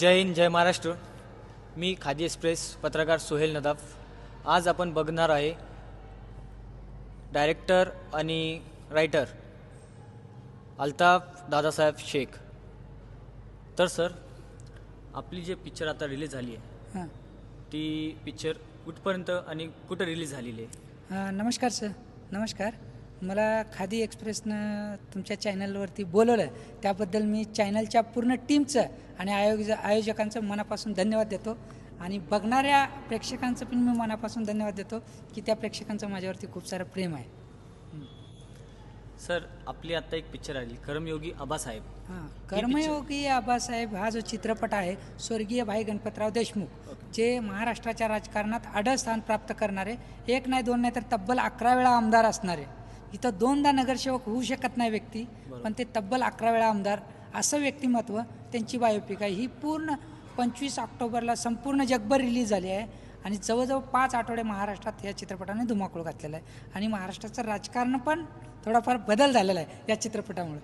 जय हिंद जय महाराष्ट्र. मी खादी एक्सप्रेस पत्रकार सोहेल नदाफ. आज आपण बघणार आहे डायरेक्टर आणि रायटर अल्ताफ दादासाहेब शेख. तर सर आपली जे पिक्चर आता रिलीज झाली आहे हां. ती पिक्चर कुठपर्यंत आणि कुठं रिलीज झालेली आहे? हां नमस्कार सर. नमस्कार. मला खादी एक्सप्रेसनं तुमच्या चॅनलवरती बोलवलं. त्याबद्दल मी चॅनलच्या पूर्ण टीमचं आणि आयोज आयोजकांचं मनापासून धन्यवाद देतो. आणि बघणाऱ्या प्रेक्षकांचं पण मी मनापासून धन्यवाद देतो की त्या प्रेक्षकांचं माझ्यावरती खूप सारं प्रेम आहे. सर आपली आत्ता एक पिक्चर आली कर्मयोगी आबासाहेब. हां कर्मयोगी आबासाहेब हा जो चित्रपट आहे स्वर्गीय भाई गणपतराव देशमुख जे महाराष्ट्राच्या राजकारणात आढळ स्थान प्राप्त करणारे एक नाही दोन नाही तर तब्बल अकरा वेळा आमदार असणारे. इथं दोनदा नगरसेवक होऊ शकत नाही व्यक्ती पण ते तब्बल अकरा वेळा आमदार असं व्यक्तिमत्व त्यांची बायोपिक आहे. ही पूर्ण पंचवीस ऑक्टोबरला संपूर्ण जगभर रिलीज झाली आहे आणि जवळजवळ पाच आठवडे महाराष्ट्रात या चित्रपटाने धुमाकूळ घातलेला आहे. आणि महाराष्ट्राचं राजकारण पण थोडाफार बदल झालेला आहे या चित्रपटामुळे.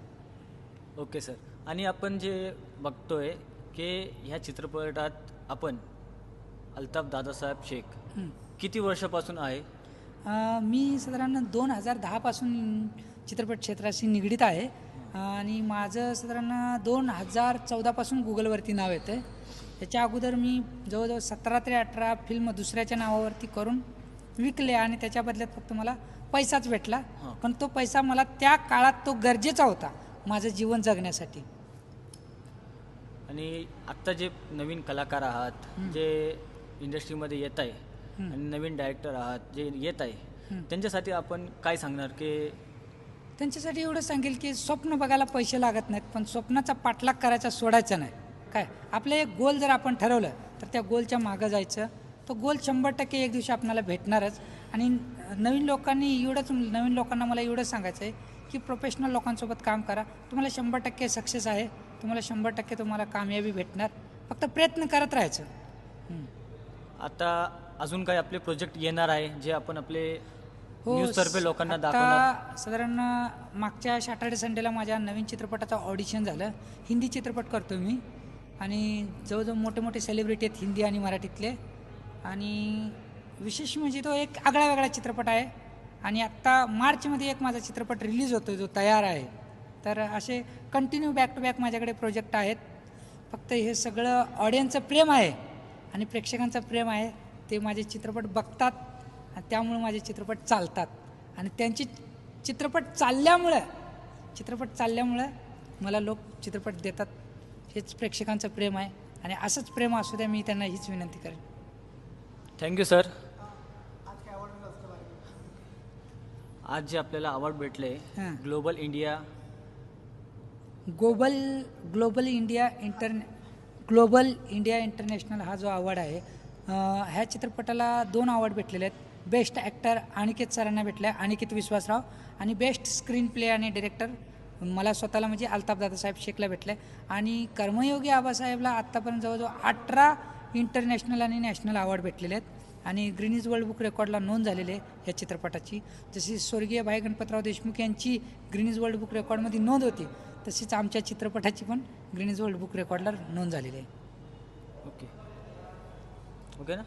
Okay sir. आणि आपण जे बघतोय की ह्या चित्रपटात आपण अल्ताफ दादासाहेब शेख. किती वर्षापासून आहे? मी साधारण दोन हजार दहापासून चित्रपट क्षेत्राशी निगडीत आहे आणि माझं साधारण दोन हजार चौदापासून गुगलवरती नाव येतं त्याच्या अगोदर मी जवळजवळ सतरा ते अठरा फिल्म दुसऱ्याच्या नावावरती करून विकले आणि त्याच्या बदल्यात फक्त मला पैसाच भेटला. पण तो पैसा मला त्या काळात तो गरजेचा होता माझं जीवन जगण्यासाठी आणि आत्ता जे नवीन कलाकार आहात जे इंडस्ट्रीमध्ये येत आहे. आणि नवीन डायरेक्टर आहात जे येत आहे. त्यांच्यासाठी आपण काय सांगणार? की त्यांच्यासाठी एवढं सांगेल की स्वप्न बघायला पैसे लागत नाहीत पण स्वप्नाचा पाठलाग करायचा सोडायचा नाही. काय? आपलं एक गोल जर आपण ठरवलं तर त्या गोलच्या मागं जायचं. तो गोल शंभर टक्के एक दिवशी आपल्याला भेटणारच. आणि नवीन लोकांनी एवढंच नवीन लोकांना मला एवढंच सांगायचं आहे की प्रोफेशनल लोकांसोबत काम करा. तुम्हाला शंभर टक्के सक्सेस आहे. तुम्हाला शंभर टक्के तुम्हाला कामयाबी भेटणार. फक्त प्रयत्न करत राहायचं. आता अजून काही आपले प्रोजेक्ट येणार आहे जे आपण आपले हो तर्फे लोकांना आता दाखवणार? साधारण मागच्या सॅटर्डे संडेला माझ्या नवीन चित्रपटाचं ऑडिशन झालं. हिंदी चित्रपट करतो मी. आणि जवळजवळ मोठे मोठे सेलिब्रिटी आहेत हिंदी आणि मराठीतले. आणि विशेष म्हणजे तो एक आगळा वेगळा चित्रपट आहे. आणि आत्ता मार्चमध्ये एक माझा चित्रपट रिलीज होतो जो तयार आहे. तर असे कंटिन्यू बॅक टू बॅक माझ्याकडे प्रोजेक्ट आहेत. फक्त हे सगळं ऑडियन्सचं प्रेम आहे आणि प्रेक्षकांचं प्रेम आहे. ते माझे चित्रपट बघतात आणि त्यामुळे माझे चित्रपट चालतात. आणि त्यांची चित्रपट चालल्यामुळं चित्रपट चालल्यामुळं मला लोक चित्रपट देतात. हेच प्रेक्षकांचं प्रेम आहे आणि असंच प्रेम असू द्या मी त्यांना हीच विनंती करेन. थँक्यू सर आज जे आपल्याला अवॉर्ड भेटले हां. Global India global global India inter global India international हा जो अवॉर्ड आहे ह्या चित्रपटाला दोन अवॉर्ड भेटलेले आहेत. बेस्ट ॲक्टर अनिकेत सरांना भेटला आहे अनिकेत विश्वासराव आणि बेस्ट स्क्रीन प्ले आणि डिरेक्टर मला स्वतःला म्हणजे अल्ताफ दादासाहेब शेखला भेटलं आहे आणि कर्मयोगी आबासाहेबला आत्तापर्यंत जवळजवळ अठरा इंटरनॅशनल आणि नॅशनल अवॉर्ड भेटलेले आहेत. आणि ग्रीनिज वर्ल्ड बुक रेकॉर्डला नोंद झालेली आहे या चित्रपटाची. जशी स्वर्गीय भाई गणपतराव देशमुख यांची ग्रीनिज वर्ल्ड बुक रेकॉर्डमध्ये नोंद होती तशीच आमच्या चित्रपटाची पण ग्रीनिज वर्ल्ड बुक रेकॉर्डला नोंद झालेली आहे. ओके. ओके ना